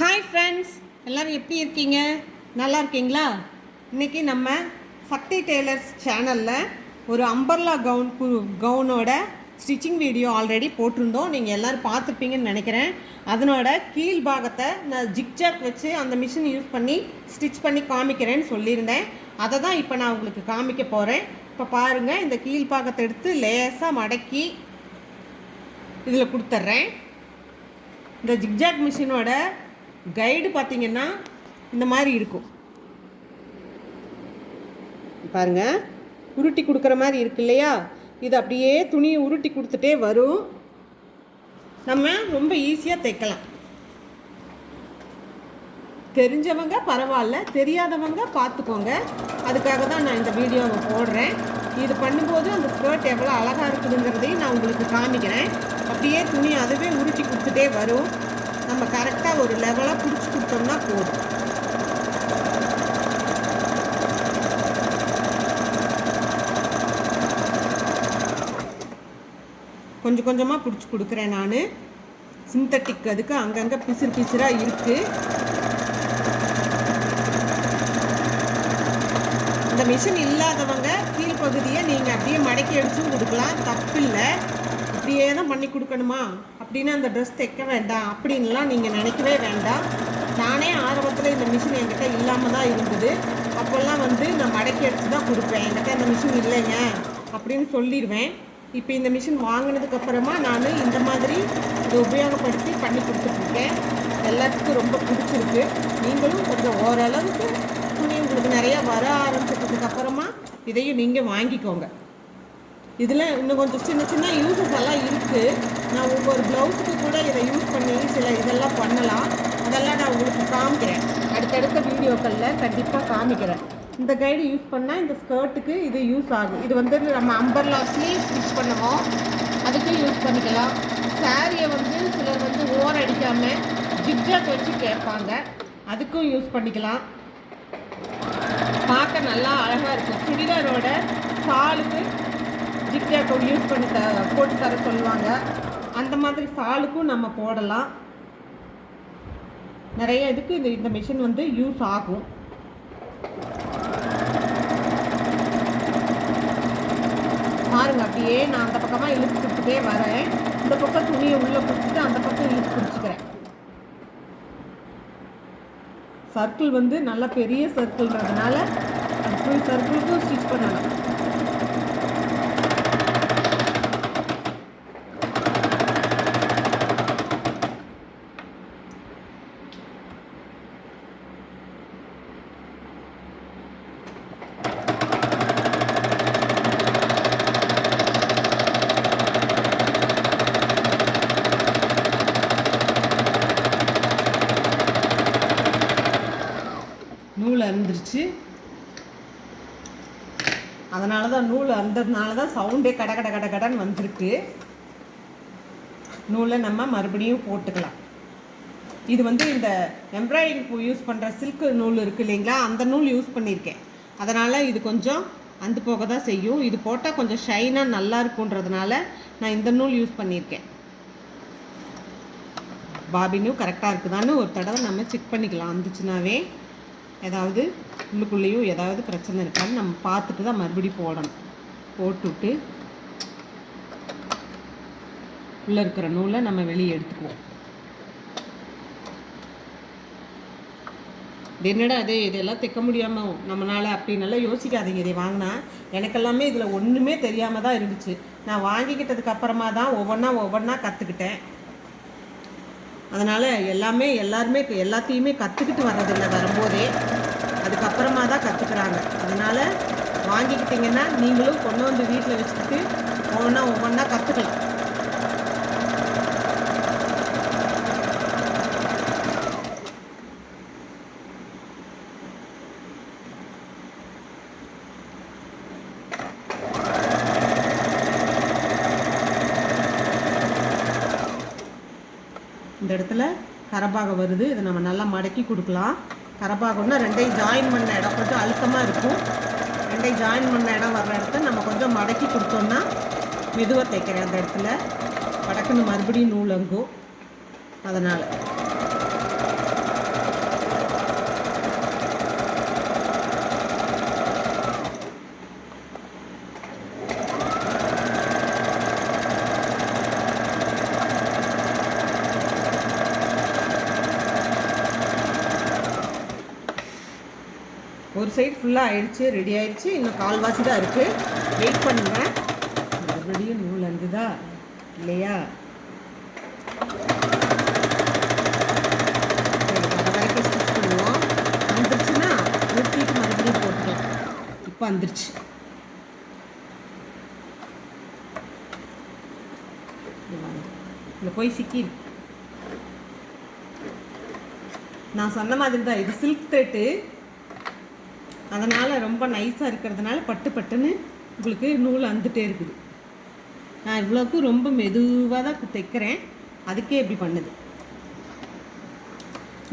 Hi friends எல்லோரும் எப்படி இருக்கீங்க? நல்லா இருக்கீங்களா? இன்றைக்கி நம்ம சக்தி டெய்லர்ஸ் சேனலில் ஒரு அம்பர்லா கவுன் கு கவுனோட ஸ்டிச்சிங் வீடியோ ஆல்ரெடி போட்டிருந்தோம். நீங்கள் எல்லோரும் பார்த்துருப்பீங்கன்னு நினைக்கிறேன். அதனோட கீழ் பாகத்தை நான் ஜிக்ஜாக் வச்சு அந்த மிஷின் யூஸ் பண்ணி ஸ்டிச் பண்ணி காமிக்கிறேன்னு சொல்லியிருந்தேன். அதை தான் இப்போ நான் உங்களுக்கு காமிக்க போகிறேன் இப்போ பாருங்கள் இந்த கீழ் பாகத்தை எடுத்து லேசாக மடக்கி இதில் கொடுத்துட்றேன். இந்த ஜிக்ஜாக் மிஷினோட கைடு பார்த்தீங்கன்னா இந்த மாதிரி இருக்கும். பாருங்க உருட்டி கொடுக்குற மாதிரி இருக்கு இல்லையா? இது அப்படியே துணியை உருட்டி கொடுத்துட்டே வரும். நம்ம ரொம்ப ஈஸியாக தைக்கலாம். தெரிஞ்சவங்க பரவாயில்ல தெரியாதவங்க பார்த்துக்கோங்க. அதுக்காக தான் நான் இந்த வீடியோவை போடுறேன். இது பண்ணும்போது அந்த ஸ்கர்ட் எவ்வளோ அழகாக இருக்குதுங்கிறதையும் நான் உங்களுக்கு காமிக்கிறேன். அப்படியே துணி அதுவே உருட்டி கொடுத்துட்டே வரும். நம்ம கரெக்டாக ஒரு லெவலாக பிடிச்சி கொடுத்தோம்னா போதும். கொஞ்சம் கொஞ்சமாக பிடிச்சி கொடுக்குறேன் நான். சிந்தட்டிக் அதுக்கு அங்கங்கே பிசிறு பிசிறாக இருக்குது இந்த மிஷின் இல்லாதவங்க கீழ்ப்பகுதியை நீங்கள் அப்படியே மடக்கி அடிச்சும் கொடுக்கலாம். தப்பில்லை. அப்படியே தான் பண்ணி கொடுக்கணுமா? அப்படின்னு அந்த ட்ரெஸ் தைக்க வேண்டாம். அப்படின்லாம் நீங்கள் நினைக்கவே வேண்டாம். நானே ஆரம்பத்தில் இந்த மிஷின் என்கிட்ட இல்லாமல் தான் இருந்தது. அப்போல்லாம் வந்து நான் மடக்கி அடித்து தான் கொடுப்பேன். என்கிட்ட இந்த மிஷின் இல்லைங்க அப்படின்னு சொல்லிடுவேன் இப்போ இந்த மிஷின் வாங்கினதுக்கப்புறமா நான் இந்த மாதிரி இதை உபயோகப்படுத்தி பண்ணி கொடுத்துட்ருக்கேன் எல்லாத்துக்கும் ரொம்ப பிடிச்சிருக்கு. நீங்களும் கொஞ்சம் ஓரளவுக்கு துணி உங்களுக்கு நிறையா வர ஆரம்பிச்சதுக்கப்புறமா இதையும் நீங்கள் வாங்கிக்கோங்க. இதில் இன்னும் கொஞ்சம் சின்ன சின்ன யூசஸ் எல்லாம் இருக்குது நான் ஒவ்வொரு ப்ளவுஸுக்கு கூட இதை யூஸ் பண்ணி சில இதெல்லாம் பண்ணலாம். அதெல்லாம் நான் உங்களுக்கு காமிக்கிறேன். அடுத்தடுத்த வீடியோக்களில் கண்டிப்பாக காமிக்கிறேன். இந்த கைடு யூஸ் பண்ணால் இந்த ஸ்கர்ட்டுக்கு இது யூஸ் ஆகும். இது வந்து நம்ம அம்பர்லாஸ்லேயே ஸ்டிச் பண்ணுவோம். அதுக்கும் யூஸ் பண்ணிக்கலாம். சாரியை வந்து சிலர் வந்து ஓர் அடிக்காமல் ஜிக்ஜாக் வச்சு கேட்பாங்க. அதுக்கும் யூஸ் பண்ணிக்கலாம். பார்க்க நல்லா அழகாக இருக்கும். சுடிதாரோட சாலுக்கு ஜிக்ஜாக்கை யூஸ் பண்ணி த போட்டு தர சொல்லுவாங்க. அந்த மாதிரி சாலுக்கும் நம்ம போடலாம். நிறைய இதுக்கு இது இந்த மிஷின் வந்து யூஸ் ஆகும். பாருங்க அப்படியே நான் அந்த பக்கமாக இழுத்து கொடுத்துட்டே வரேன். இந்த பக்கம் துணியை உள்ளே கொடுத்துட்டு அந்த பக்கம் இழுத்து பிடிச்சிக்கிறேன் சர்க்கிள் வந்து நல்ல பெரிய சர்க்கிள்ன்றதுனால அது ஃபுல் சர்க்கிளுக்கும் ஸ்டிச் பண்ணணும். வந்துருச்சு. அதனால தான் நூல் அந்ததுனால தான் சவுண்டே கட கட கட கடன்னு வந்திருக்கு. நூலை நம்ம மறுபடியும் போட்டுக்கலாம். இது வந்து இந்த எம்ப்ராய்டிங் யூஸ் பண்ணுற சில்க் நூல் இருக்குது இல்லைங்களா? அந்த நூல் யூஸ் பண்ணியிருக்கேன். அதனால் இது கொஞ்சம் அந்த போக தான் செய்யும். இது போட்டால் கொஞ்சம் ஷைனாக நல்லா இருக்குன்றதுனால நான் இந்த நூல் யூஸ் பண்ணியிருக்கேன். பாபினும் கரெக்டாக இருக்குதான்னு ஒரு தடவை நம்ம செக் பண்ணிக்கலாம். வந்துச்சுனாவே. ஏதாவது உள்ளுக்குள்ளேயும் ஏதாவது பிரச்சனை இருக்கான்னு நம்ம பார்த்துட்டு தான் மறுபடியும் போடணும். போட்டுவிட்டு உள்ளே இருக்கிற நூலை நம்ம வெளியே எடுத்துக்குவோம். இது என்னடா அது இதெல்லாம் தைக்க முடியாமல் நம்மளால் அப்படின்னெல்லாம் யோசிக்காதீங்க. இதை வாங்கினா எனக்கெல்லாமே இதில் ஒன்றுமே தெரியாமல் தான் இருந்துச்சு. நான் வாங்கிக்கிட்டதுக்கு அப்புறமா தான் ஒவ்வொன்றா ஒவ்வொன்றா கற்றுக்கிட்டேன் அதனால் எல்லாமே எல்லாருமே எல்லாத்தையுமே கற்றுக்கிட்டு வர்றதில்லை வரும்போதே அதுக்கப்புறமா தான் கற்றுக்குறாங்க அதனால் வாங்கிக்கிட்டிங்கன்னா நீங்களும் கொண்டு வந்து வீட்டில் வச்சுக்கிட்டு ஒவ்வொன்றா ஒவ்வொன்றா கற்றுக்கலாம் இந்த இடத்துல கரப்பாக வருது. இதை நம்ம நல்லா மடக்கி கொடுக்கலாம். கரபாகம்னா ரெண்டையும் ஜாயின் பண்ண இடம் கொஞ்சம் அழுத்தமாக இருக்கும். ரெண்டையும் ஜாயின் பண்ண இடம் வர்ற இடத்த நம்ம கொஞ்சம் மடக்கி கொடுத்தோம்னா மெதுவாக தைக்கிறேன் அந்த இடத்துல வடக்குன்னு மறுபடியும் நூலங்கும் அதனால் ஒரு சைடு ஃபுல்லாக ஆயிடுச்சு ரெடி ஆயிடுச்சு. இன்னும் கால்வாசி தான் இருக்குது வெயிட் பண்ணுவேன் மறுபடியும் நூல் அந்துதா இல்லையா? பண்ணுவோம். வந்துருச்சுன்னா நிறுத்திட்டு மறுபடியும் போட்டுக்கலாம் இப்போ வந்துருச்சு. இதில் போய் சிக்கி நான் சொன்ன மாதிரி தான் இது சில்க் த்ரெட்டு அதனால் ரொம்ப நைஸாக இருக்கிறதுனால பட்டு பட்டுன்னு உங்களுக்கு நூல் அந்துட்டே இருக்குது. நான் இவ்வளோக்கும் ரொம்ப மெதுவாக தான் தைக்கிறேன். அதுக்கே இப்படி பண்ணுது.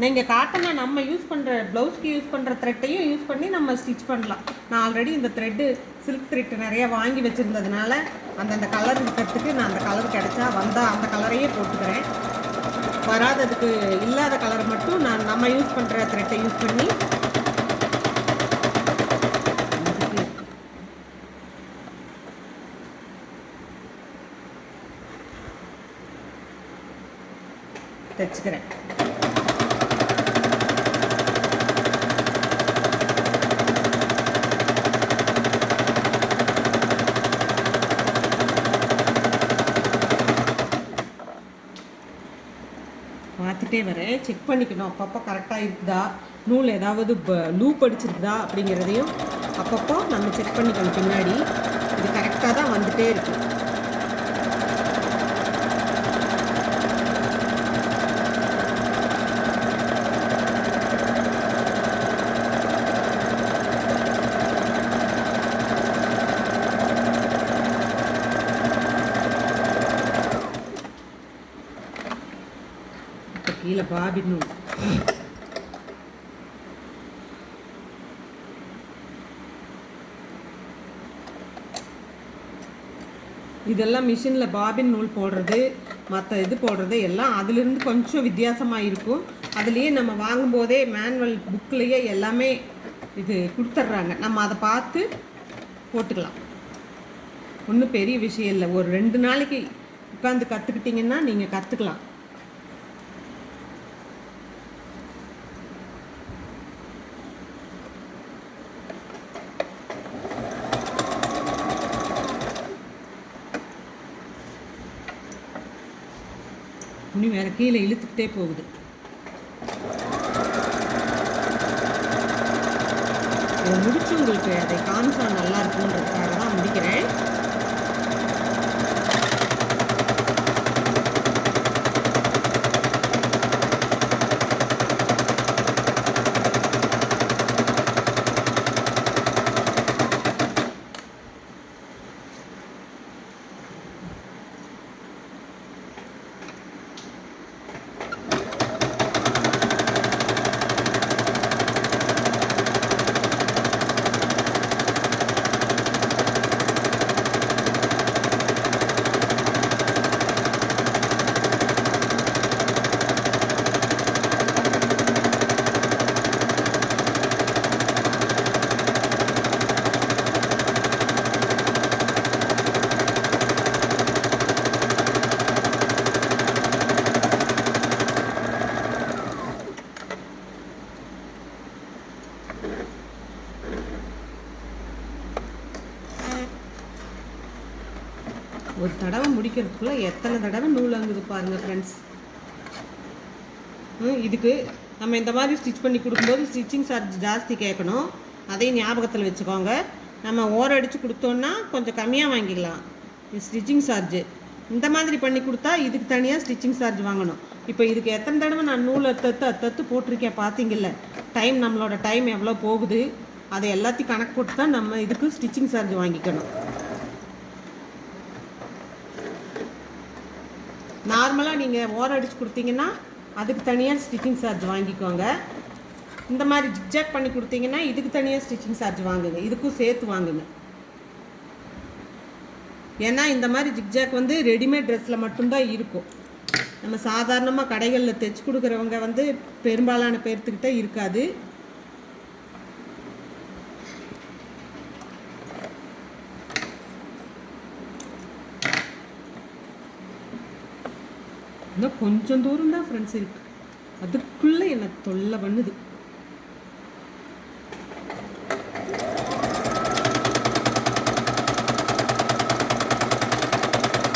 நீங்கள் காட்டனை நம்ம யூஸ் பண்ணுற ப்ளவுஸ்க்கு யூஸ் பண்ணுற த்ரெட்டையும் யூஸ் பண்ணி நம்ம ஸ்டிச் பண்ணலாம். நான் ஆல்ரெடி இந்த த்ரெட்டு சில்க் த்ரெட்டு நிறையா வாங்கி வச்சுருந்ததுனால அந்தந்த கலர் இருக்கிறதுக்கு நான் அந்த கலர் கிடச்சா வந்தால் அந்த கலரையே போட்டுக்கிறேன். வராததுக்கு இல்லாத கலர் மட்டும் நான் நம்ம யூஸ் பண்ணுற த்ரெட்டை யூஸ் பண்ணி தைச்சிக்கிறேன். பார்த்துட்டே வரேன் செக் பண்ணிக்கணும். அப்பப்போ கரெக்டாக இருக்குதா? நூல் ஏதாவது லூப் அடிச்சிருக்குதா? அப்படிங்கிறதையும் அப்பப்போ நம்ம செக் பண்ணிக்கணும். பின்னாடி இது கரெக்டாக தான் வந்துகிட்டே இருக்குது இப்போ கீழே பாபின் நூல் இதெல்லாம் மிஷினில் பாபின் நூல் போடுறது மற்ற இது போடுறது எல்லாம் அதிலிருந்து கொஞ்சம் வித்தியாசமாக இருக்கும். அதுலேயே நம்ம வாங்கும்போதே மேனுவல் புக்லேயே எல்லாமே இது கொடுத்துட்றாங்க நம்ம அதை பார்த்து போட்டுக்கலாம். ஒன்றும் பெரிய விஷயம் இல்லை. ஒரு ரெண்டு நாளைக்கு உட்காந்து கற்றுக்கிட்டிங்கன்னா நீங்கள் கற்றுக்கலாம் துணி வேற கீழே இழுத்துக்கிட்டே போகுது. இதை முடிச்சு உங்களுக்கு அதை காமிச்சா நல்லா இருக்குன்றதுக்காக தான் முடிக்கிறேன் ஒரு தடவை முடிக்கிறதுக்குள்ளே எத்தனை தடவை நூல் அங்குது பாருங்க ஃப்ரெண்ட்ஸ் இதுக்கு நம்ம இந்த மாதிரி ஸ்டிச் பண்ணி கொடுக்கும்போது ஸ்டிச்சிங் சார்ஜ் ஜாஸ்தி கேட்கணும். அதையும் ஞாபகத்தில் வச்சுக்கோங்க. நம்ம ஓரம் அடித்து கொடுத்தோன்னா கொஞ்சம் கம்மியாக வாங்கிக்கலாம் இது ஸ்டிச்சிங் சார்ஜு இந்த மாதிரி பண்ணி கொடுத்தா இதுக்கு தனியாக ஸ்டிச்சிங் சார்ஜ் வாங்கணும். இப்போ இதுக்கு எத்தனை தடவை நான் நூல் அத்தத்து அத்தத்து போட்டிருக்கேன் பார்த்தீங்கல்ல டைம் நம்மளோட டைம் எவ்வளோ போகுது? அதை எல்லாத்தையும் கணக்கு போட்டு தான் நம்ம இதுக்கு ஸ்டிச்சிங் சார்ஜ் வாங்கிக்கணும். நார்மலாக நீங்கள் ஓரம் அடித்து கொடுத்தீங்கன்னா அதுக்கு தனியாக ஸ்டிச்சிங் சார்ஜ் வாங்கிக்கோங்க. இந்த மாதிரி ஜிக்ஜாக் பண்ணி கொடுத்தீங்கன்னா இதுக்கு தனியாக ஸ்டிச்சிங் சார்ஜ் வாங்குங்க. இதுக்கும் சேர்த்து வாங்குங்க. ஏன்னா இந்த மாதிரி ஜிக்ஜாக் வந்து ரெடிமேட் ட்ரெஸ்ஸில் மட்டும்தான் இருக்கும். நம்ம சாதாரணமாக கடைகளில் தைச்சு கொடுக்குறவங்க வந்து பெரும்பாலான பேர்த்துக்கிட்ட இருக்காது. கொஞ்சம் தூரம் தான் ஃப்ரெண்ட்ஸ் இருக்கு. அதுக்குள்ளே என்னை தொல்லை பண்ணுது.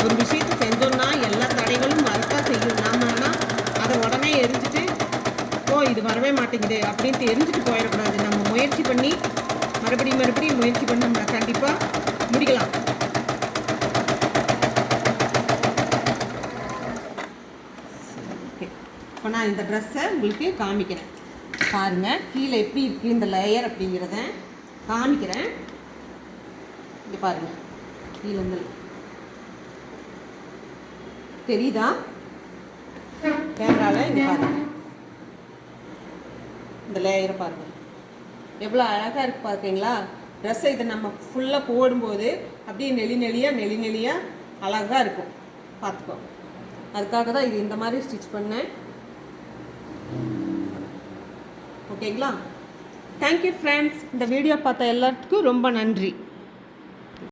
ஒரு விஷயத்தை செஞ்சோம்னா எல்லா தடைகளும் மறக்கா செய்யும். நாம அதை உடனே எரிஞ்சுட்டு ஓ இது வரவே மாட்டேங்குது அப்படின்ட்டு எரிஞ்சுட்டு போயிடக்கூடாது. நம்ம முயற்சி பண்ணி மறுபடியும் மறுபடியும் முயற்சி பண்ணோம்னா கண்டிப்பாக முடிக்கலாம். இப்போ நான் இந்த ட்ரெஸ்ஸை உங்களுக்கு காமிக்கிறேன். பாருங்கள் கீழே எப்படி இருக்குது இந்த லேயர் அப்படிங்கிறத காமிக்கிறேன். இங்கே பாருங்கள் கீழே இந்த தெரியுதா? கேமராவில் இங்கே பாருங்கள் இந்த லேயரை பாருங்கள் எவ்வளோ அழகாக இருக்குது பார்க்குறீங்களா ட்ரெஸ்ஸை இதை நம்ம ஃபுல்லாக போடும்போது அப்படியே நெளி நெளியாக நெளி நெளியாக அழகாக இருக்கும். பார்த்துக்கோ அதுக்காக தான் இது இந்த மாதிரி ஸ்டிச் பண்ணேன். ஓகேங்களா? தேங்க்யூ ஃப்ரெண்ட்ஸ் இந்த வீடியோ பார்த்த எல்லாத்துக்கும் ரொம்ப நன்றி.